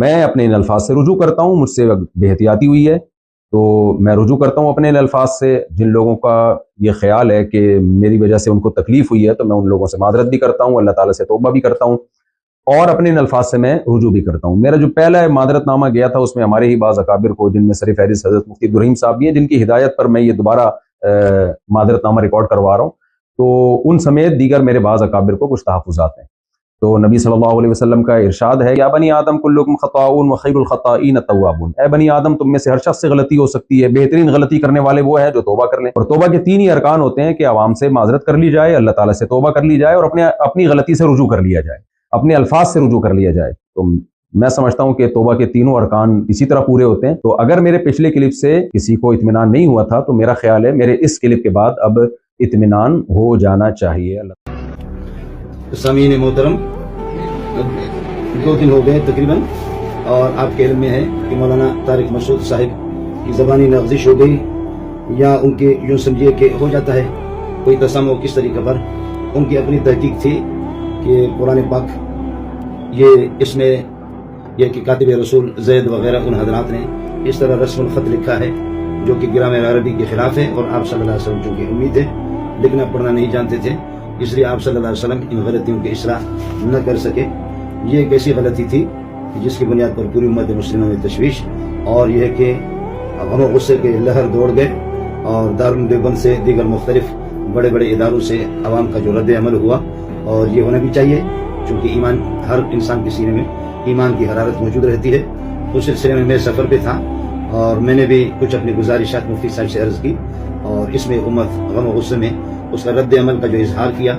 میں اپنے ان الفاظ سے رجوع کرتا ہوں، مجھ سے بے احتیاطی ہوئی ہے۔ تو میں رجوع کرتا ہوں اپنے ان الفاظ سے۔ جن لوگوں کا یہ خیال ہے کہ میری وجہ سے ان کو تکلیف ہوئی ہے، تو میں ان لوگوں سے معذرت بھی کرتا ہوں، اللہ تعالیٰ سے توبہ بھی کرتا ہوں۔ اور اپنے ان الفاظ سے میں رجوع بھی کرتا ہوں۔ میرا جو پہلا معذرت نامہ گیا تھا، اس میں ہمارے ہی بعض اکابر کو، جن میں سر فہرست حضرت مفتی عبدالرحیم صاحب بھی ہیں، جن کی ہدایت پر میں یہ دوبارہ معذرت نامہ ریکارڈ کروا رہا ہوں۔ تو ان سمیت دیگر میرے بعض اکابر کو کچھ تحفظات ہیں۔ تو نبی صلی اللہ علیہ وسلم کا ارشاد ہے یا بنی آدم کلکم خطاؤن و خیر الخطائین التوابون اے بنی آدم، تم میں سے ہر شخص سے غلطی ہو سکتی ہے، بہترین غلطی کرنے والے وہ ہیں جو توبہ کر لیں۔ اور توبہ کے تین ہی ارکان ہوتے ہیں کہ عوام سے معذرت کر لی جائے، اللہ تعالیٰ سے توبہ کر لی جائے اور اپنے، اپنی غلطی سے رجوع کر لیا جائے، اپنے الفاظ سے رجوع کر لیا جائے۔ تو میں سمجھتا ہوں کہ توبہ کے تینوں ارکان اسی طرح پورے ہوتے ہیں۔ تو اگر میرے پچھلے کلپ سے کسی کو اطمینان نہیں ہوا تھا، تو میرا خیال ہے میرے اس کلپ کے بعد اب اطمینان ہو جانا چاہیے۔ اللہ سامعین محترم، دو دن ہو گئے تقریباً، اور آپ کے علم میں ہے کہ مولانا طارق مسعود صاحب کی زبانی لغزش ہو گئی، یا ان کے یوں سمجھیے کہ ہو جاتا ہے، کوئی تسم کس طریقے پر۔ ان کی اپنی تحقیق تھی کہ قرآن پاک یہ اس میں یہ کہ کاتب رسول زید وغیرہ ان حضرات نے اس طرح رسم الخط لکھا ہے، جو کہ گرام عربی کے خلاف ہے اور آپ صلی اللہ علیہ وسلم چونکہ امید ہے لکھنا پڑھنا نہیں جانتے تھے۔ اس لیے آپ صلی اللہ علیہ وسلم ان غلطیوں کی اصلاح نہ کر سکے۔ یہ ایک ایسی غلطی تھی جس کی بنیاد پر پوری امت مسلموں میں تشویش، اور یہ کہ غم و غصے کے لہر دوڑ گئے اور دارالدیوبند سے دیگر مختلف بڑے بڑے اداروں سے عوام کا جو رد عمل ہوا، اور یہ ہونا بھی چاہیے۔ چونکہ ایمان، ہر انسان کے سینے میں ایمان کی حرارت موجود رہتی ہے۔ اس سلسلے میں میں سفر پہ تھا۔ اور میں نے بھی کچھ اپنی گزارشات مفتی صاحب سے عرض کی اور اس میں امت غم و غصے میں اس کا رد عمل کا جو اظہار کیا،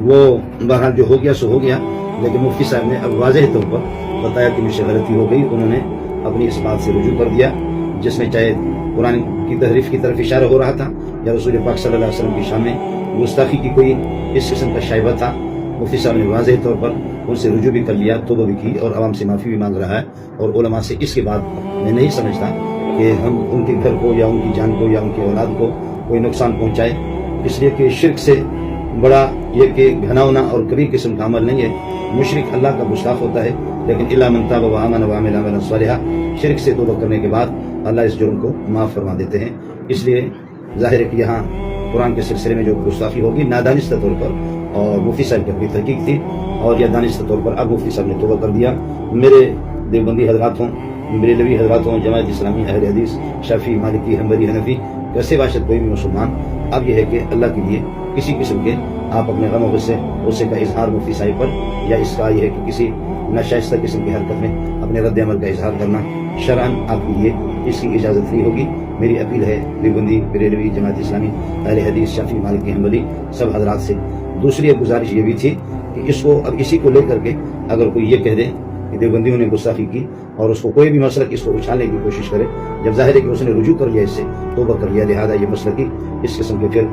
وہ بہرحال جو ہو گیا سو ہو گیا، لیکن مفتی صاحب نے اب واضح طور پر بتایا کہ مجھ سے غلطی ہو گئی، انہوں نے اپنی اس بات سے رجوع کر دیا، جس میں چاہے قرآن کی تحریف کی طرف اشارہ ہو رہا تھا یا رسول پاک صلی اللہ علیہ وسلم کی شام میں گستاخی کی کوئی اس قسم کا شائبہ تھا۔ مفتی صاحب نے واضح طور پر ان سے رجوع بھی کر لیا، توبہ بھی کی اور عوام سے معافی بھی مانگ رہا ہے اور علماء سے اس کے بعد میں نہیں سمجھتا کہ ہم ان کے گھر کو یا ان کی جان کو یا ان کی اولاد کو کوئی نقصان پہنچائے۔ اس لیے کہ شرک سے بڑا یہ کہ گھناؤنا اور کبھی قسم کا عمل نہیں ہے۔ مشرق اللہ کا گستاخ ہوتا ہے، لیکن اللہ منتا و صالحہ شرک سے توبہ کرنے کے بعد اللہ اس جرم کو معاف فرما دیتے ہیں۔ اس لیے ظاہر ہے کہ یہاں قرآن کے سلسلے میں جو گستاخی ہوگی، نادانستہ طور پر۔ اور مفتی صاحب کی اپنی تحقیق تھی اور یا دانستہ طور پر اب مفتی صاحب نے توبہ کر دیا۔ میرے دیوبندی حضرات ہوں میرے نبی حضرات ہوں جماعت اسلامی اہل حدیث شافی مالکی حمبری حنفی کیسے باشد، کوئی بھی مسلمان، اب یہ ہے کہ اللہ کے لیے کسی قسم کے آپ اپنے غم و غصے غصے کا اظہار مفتی صاحب پر، یا اس کا یہ ہے کہ کسی ناشائستہ قسم کی حرکت میں اپنے رد عمل کا اظہار کرنا شران آپ کے لیے اس کی اجازت نہیں ہوگی۔ میری اپیل ہے دیوبندی بریلوی جماعت اسلامی، اہل حدیث شافی مالک حمبلی سب حضرات سے۔ دوسری ایک گزارش یہ بھی تھی کہ اس کو، اب اسی کو لے کر کے اگر کوئی یہ کہہ دے کہ دیوبندیوں نے گستاخی کی اور اس کو کوئی بھی مسئلہ اس کو اچھالنے کی کوشش کرے، جب ظاہر ہے کہ اس نے رجوع کر لیا اس سے، توبہ کر لیا، لہٰذا یہ مسئلہ کی اس قسم کے پھر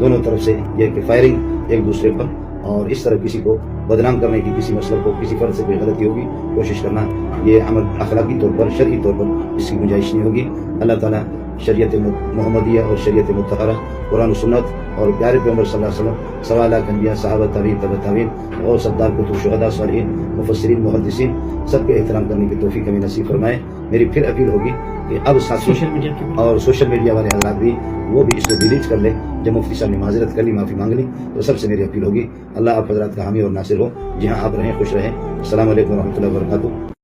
دونوں طرف سے یہ کہ فائرنگ ایک دوسرے پر اور اس طرح کسی کو بدنام کرنے کی، کسی مسئلہ کو کسی فرد سے کوئی غلطی ہوگی، کوشش کرنا یہ عمل اخلاقی طور پر، شرعی طور پر اس کی گنجائش نہیں ہوگی۔ اللہ تعالیٰ شریعت محمدیہ اور شریعت متحرہ قرآن و سنت اور پیارے پیغمبر صلی اللہ علیہ وسلم سوالہ کنبیا صحابہ طویل طب تعوین اور سردار کتب شہدا صالحین مفسرین محدثین سب کے احترام کرنے کی توفیق کمی نصیب فرمائے۔ میری پھر اپیل ہوگی کہ اب سوشل میڈیا اور سوشل میڈیا والے حضرات بھی وہ بھی اس کو ڈیلیٹ کر لیں۔ جب مفتی صاحب نے معذرت کر لی معافی مانگ لی تو سب سے میری اپیل ہوگی اللہ آپ حضرات کا حامی اور ناصر ہو۔ جہاں آپ رہیں خوش رہیں۔ السلام علیکم و رحمۃ اللہ وبرکاتہ۔